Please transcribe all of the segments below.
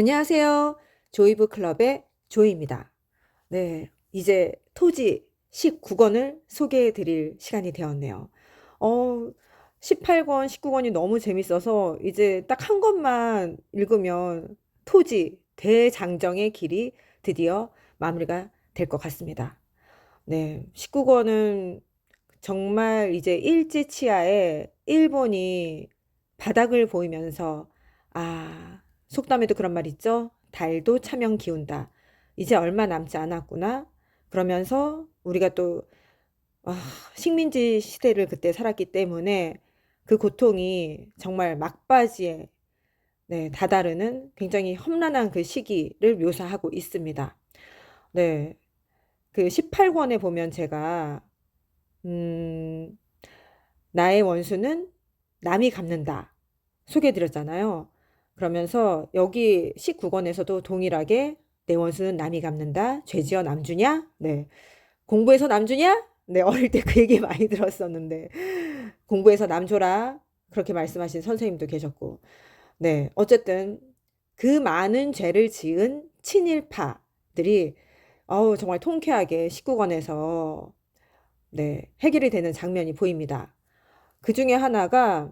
안녕하세요. 조이브 클럽의 조이입니다. 네, 이제 토지 19권을 소개해 드릴 시간이 되었네요. 어, 18권, 19권이 너무 재밌어서 이제 딱 한 권만 읽으면 토지 대장정의 길이 드디어 마무리가 될 것 같습니다. 네, 19권은 정말 이제 일제치하에 일본이 바닥을 보이면서 아, 속담에도 그런 말 있죠? 달도 차면 기운다. 이제 얼마 남지 않았구나. 그러면서 우리가 또 아, 식민지 시대를 그때 살았기 때문에 그 고통이 정말 막바지에 네, 다다르는 굉장히 험난한 그 시기를 묘사하고 있습니다. 네. 그 18권에 보면 제가 음, 나의 원수는 남이 갚는다. 소개해 드렸잖아요. 그러면서 여기 19권에서도 동일하게 내 원수는 남이 갚는다. 죄지어 남주냐? 네. 공부해서 남주냐? 네, 어릴 때 그 얘기 많이 들었었는데 공부해서 남줘라. 그렇게 말씀하신 선생님도 계셨고. 네, 어쨌든 그 많은 죄를 지은 친일파들이 어우, 정말 통쾌하게 19권에서 네, 해결이 되는 장면이 보입니다. 그 중에 하나가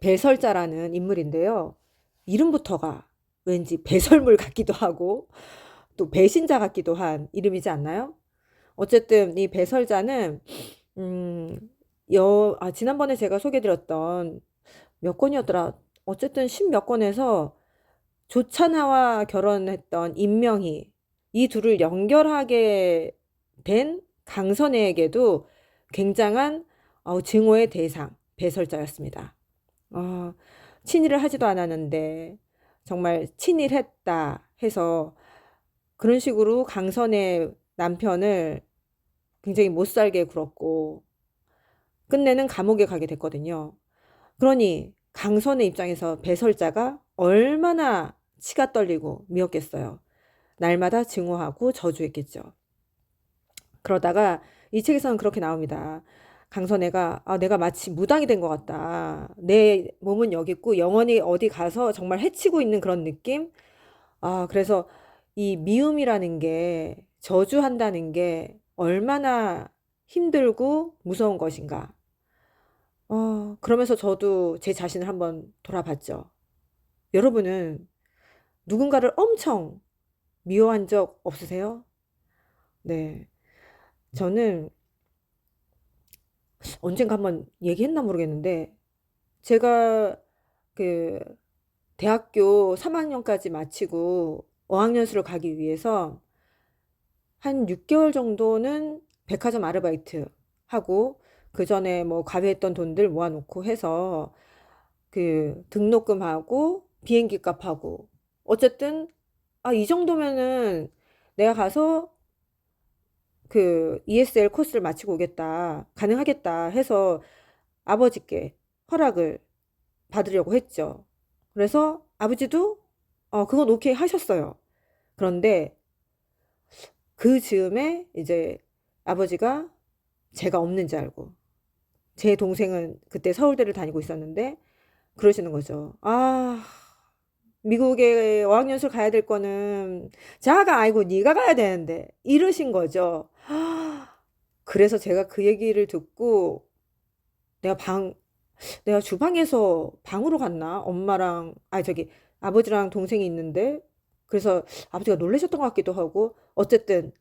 배설자라는 인물인데요. 이름부터가 왠지 배설물 같기도 하고 또 배신자 같기도 한 이름이지 않나요? 어쨌든 이 배설자는 음, 여, 아, 지난번에 제가 소개드렸던 몇 권이었더라. 어쨌든 십몇 권에서 조찬하와 결혼했던 임명희 이 둘을 연결하게 된 강선애에게도 굉장한 어, 증오의 대상 배설자였습니다. 어, 친일을 하지도 않았는데 정말 친일했다 해서 그런 식으로 강선의 남편을 굉장히 못 살게 굴었고 끝내는 감옥에 가게 됐거든요. 그러니 강선의 입장에서 배설자가 얼마나 치가 떨리고 미웠겠어요. 날마다 증오하고 저주했겠죠. 그러다가 이 책에서는 그렇게 나옵니다. 강선애가 아, 내가 마치 무당이 된 것 같다. 내 몸은 여기 있고 영원히 어디 가서 정말 해치고 있는 그런 느낌? 아, 그래서 이 미움이라는 게 저주한다는 게 얼마나 힘들고 무서운 것인가. 어, 그러면서 저도 제 자신을 한번 돌아봤죠. 여러분은 누군가를 엄청 미워한 적 없으세요? 네. 저는 언젠가 한번 얘기했나 모르겠는데 제가 그 대학교 3학년까지 마치고 어학연수를 가기 위해서 한 6개월 정도는 백화점 아르바이트 하고 그 전에 뭐 가회했던 돈들 모아놓고 해서 그 등록금하고 비행기 값하고 어쨌든 아, 이 정도면은 내가 가서 그 ESL 코스를 마치고 오겠다. 가능하겠다 해서 아버지께 허락을 받으려고 했죠. 그래서 아버지도 어, 그건 오케이 하셨어요. 그런데 그 즈음에 이제 아버지가 제가 없는지 알고 제 동생은 그때 서울대를 다니고 있었는데 그러시는 거죠. 아, 미국에 어학연수를 가야 될 거는 자가 아니고 네가 가야 되는데 이러신 거죠. 그래서 제가 그 얘기를 듣고 내가 방 내가 주방에서 방으로 갔나? 엄마랑 아니 저기 아버지랑 동생이 있는데 그래서 아버지가 놀라셨던 것 같기도 하고 어쨌든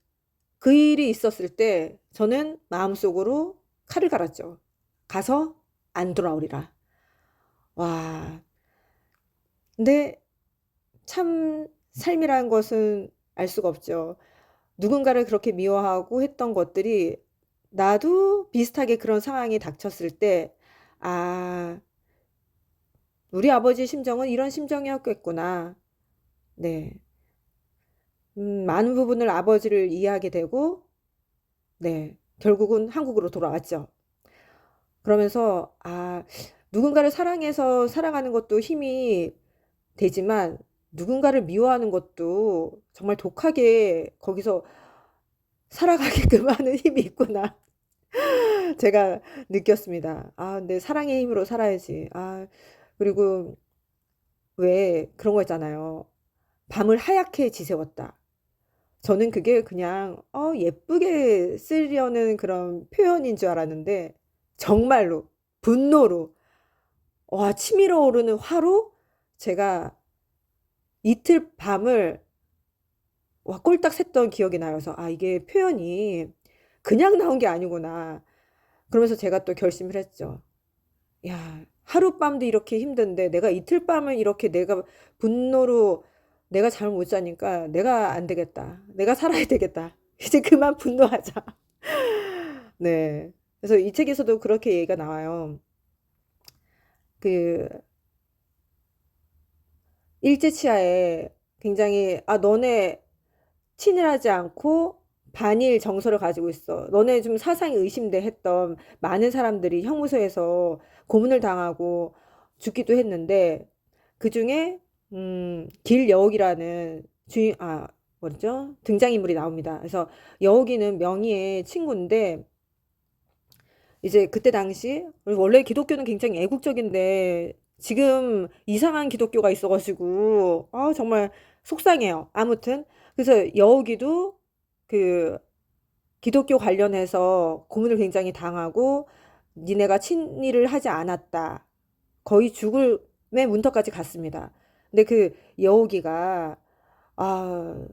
그 일이 있었을 때 저는 마음속으로 칼을 갈았죠. 가서 안 돌아오리라. 와. 근데 참 삶이라는 것은 알 수가 없죠. 누군가를 그렇게 미워하고 했던 것들이 나도 비슷하게 그런 상황이 닥쳤을 때, 아, 우리 아버지 심정은 이런 심정이었겠구나. 네. 음, 많은 부분을 아버지를 이해하게 되고, 네. 결국은 한국으로 돌아왔죠. 그러면서, 아, 누군가를 사랑해서 사랑하는 것도 힘이 되지만, 누군가를 미워하는 것도 정말 독하게 거기서 살아가게끔 하는 힘이 있구나. 제가 느꼈습니다. 아, 근데 사랑의 힘으로 살아야지. 아, 그리고 왜 그런 거 있잖아요. 밤을 하얗게 지새웠다. 저는 그게 그냥 어, 예쁘게 쓰려는 그런 표현인 줄 알았는데 정말로 분노로 와 치밀어 오르는 화로 제가 이틀 밤을 와 꼴딱 샜던 기억이. 그래서 아 이게 표현이 그냥 나온 게 아니구나. 그러면서 제가 또 결심을 했죠. 야 하룻밤도 이렇게 힘든데 내가 이틀 밤을 이렇게 내가 분노로 내가 잠을 못 자니까 내가 안 되겠다. 내가 살아야 되겠다. 이제 그만 분노하자. 네. 그래서 이 책에서도 그렇게 얘기가 나와요. 그 일제치하에 굉장히 아 너네 친일하지 않고 반일 정서를 가지고 있어. 너네 좀 사상이 의심돼 했던 많은 사람들이 형무소에서 고문을 당하고 죽기도 했는데 그 중에 음, 길 여옥이라는 주인 아 뭐죠? 등장인물이 나옵니다. 그래서 여옥이는 명희의 친구인데 이제 그때 당시 원래 기독교는 굉장히 애국적인데 지금 이상한 기독교가 있어가지고 아 정말 속상해요. 아무튼 그래서 여우기도 그 기독교 관련해서 고문을 굉장히 당하고 니네가 친일을 하지 않았다. 거의 죽을의 문턱까지 갔습니다. 근데 그 여우기가 아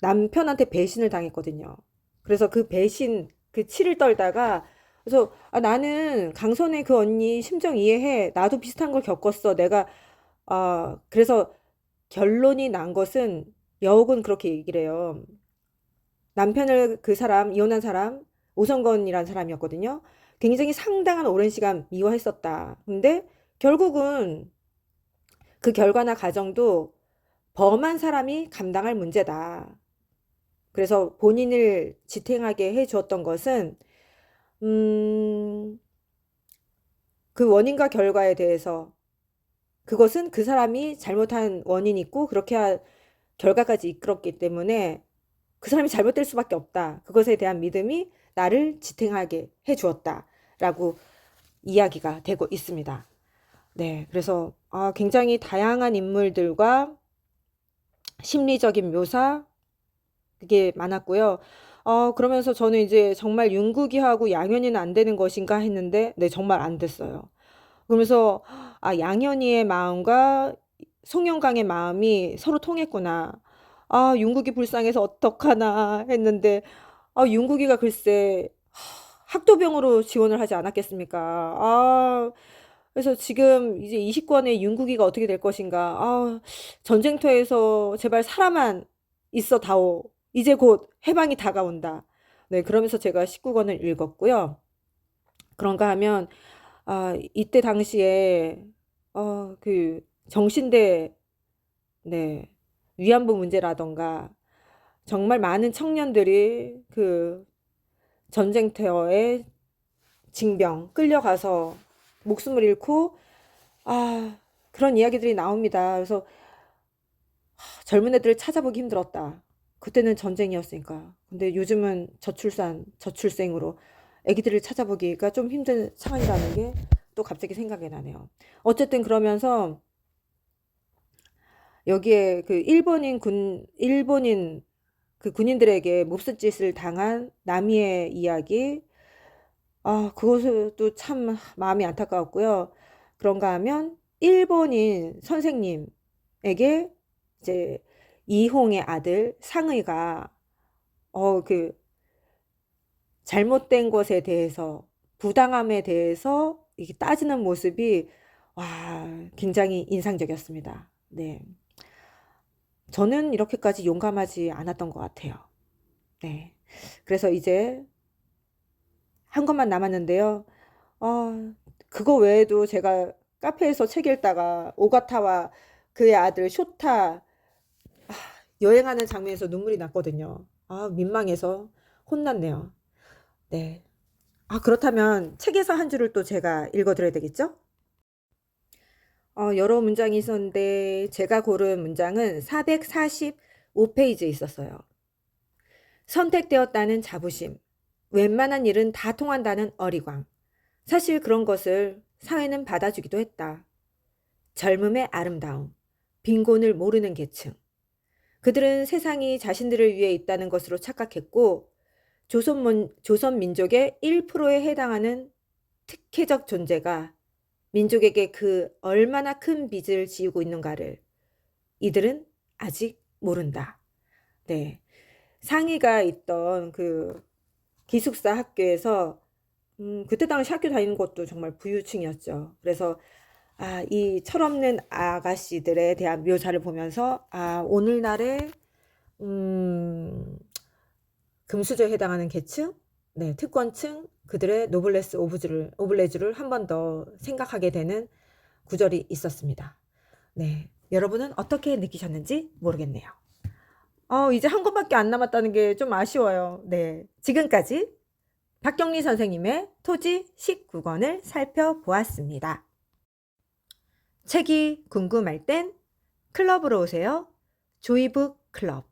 남편한테 배신을 당했거든요. 그래서 그 배신 그 치를 떨다가 그래서 아, 나는 강선의 그 언니 심정 이해해. 나도 비슷한 걸 겪었어. 내가 아 그래서 결론이 난 것은 여옥은 그렇게 얘기를 해요. 남편을 그 사람 이혼한 사람 오성건이라는 사람이었거든요. 굉장히 상당한 오랜 시간 미워했었다. 근데 결국은 그 결과나 가정도 범한 사람이 감당할 문제다. 그래서 본인을 지탱하게 해 주었던 것은 음, 그 원인과 결과에 대해서 그것은 그 사람이 잘못한 원인이 있고 그렇게 한 결과까지 이끌었기 때문에 그 사람이 잘못될 수밖에 없다. 그것에 대한 믿음이 나를 지탱하게 해 주었다. 라고 이야기가 되고 있습니다. 네. 그래서 아, 굉장히 다양한 인물들과 심리적인 묘사 그게 많았고요. 어, 그러면서 저는 이제 정말 윤국이하고 양현이는 안 되는 것인가 했는데, 네, 정말 안 됐어요. 그러면서, 아, 양현이의 마음과 송영강의 마음이 서로 통했구나. 아, 윤국이 불쌍해서 어떡하나 했는데, 아, 윤국이가 글쎄, 학도병으로 지원을 하지 않았겠습니까? 아, 그래서 지금 이제 20권의 윤국이가 어떻게 될 것인가? 아, 전쟁터에서 제발 살아만 있어 다오. 이제 곧 해방이 다가온다. 네, 그러면서 제가 19권을 읽었고요. 그런가 하면 아, 이때 당시에 어, 그 정신대 네, 위안부 문제라던가 정말 많은 청년들이 그 전쟁터에 징병 끌려가서 목숨을 잃고 아 그런 이야기들이 나옵니다. 그래서 하, 젊은 애들을 찾아보기 힘들었다. 그때는 전쟁이었으니까. 근데 요즘은 저출산, 저출생으로 아기들을 찾아보기가 좀 힘든 상황이라는 게 또 갑자기 생각이 나네요. 어쨌든 그러면서 여기에 그 일본인 군, 일본인 그 군인들에게 몹쓸 짓을 당한 남이의 이야기, 아, 그것도 참 마음이 안타까웠고요. 그런가 하면 일본인 선생님에게 이제 이홍의 아들 상의가 어 그 잘못된 것에 대해서 부당함에 대해서 이게 따지는 모습이 와 굉장히 인상적이었습니다. 네. 저는 이렇게까지 용감하지 않았던 것 같아요. 네. 그래서 이제 한 것만 남았는데요. 어, 그거 외에도 제가 카페에서 책 읽다가 오가타와 그의 아들 쇼타 여행하는 장면에서 눈물이 났거든요. 아, 민망해서 혼났네요. 네. 아, 그렇다면 책에서 한 줄을 또 제가 읽어드려야 되겠죠? 어, 여러 문장이 있었는데 제가 고른 문장은 445페이지에 있었어요. 선택되었다는 자부심, 웬만한 일은 다 통한다는 어리광. 사실 그런 것을 사회는 받아주기도 했다. 젊음의 아름다움, 빈곤을 모르는 계층, 그들은 세상이 자신들을 위해 있다는 것으로 착각했고 조선, 조선 민족의 1%에 해당하는 특혜적 존재가 민족에게 그 얼마나 큰 빚을 지우고 있는가를 이들은 아직 모른다. 네. 상희가 있던 그 기숙사 학교에서 음, 그때 당시 학교 다니는 것도 정말 부유층이었죠. 그래서 아, 이 철없는 아가씨들에 대한 묘사를 보면서 아, 오늘날의 음, 금수저에 해당하는 계층, 네, 특권층, 그들의 노블레스 오브즈를 오블레주를 한 번 더 생각하게 되는 구절이 있었습니다. 네, 여러분은 어떻게 느끼셨는지 모르겠네요. 어, 이제 한 권밖에 안 남았다는 게 좀 아쉬워요. 네, 지금까지 박경리 선생님의 토지 19권을 살펴보았습니다. 책이 궁금할 땐 클럽으로 오세요. 조이북 클럽.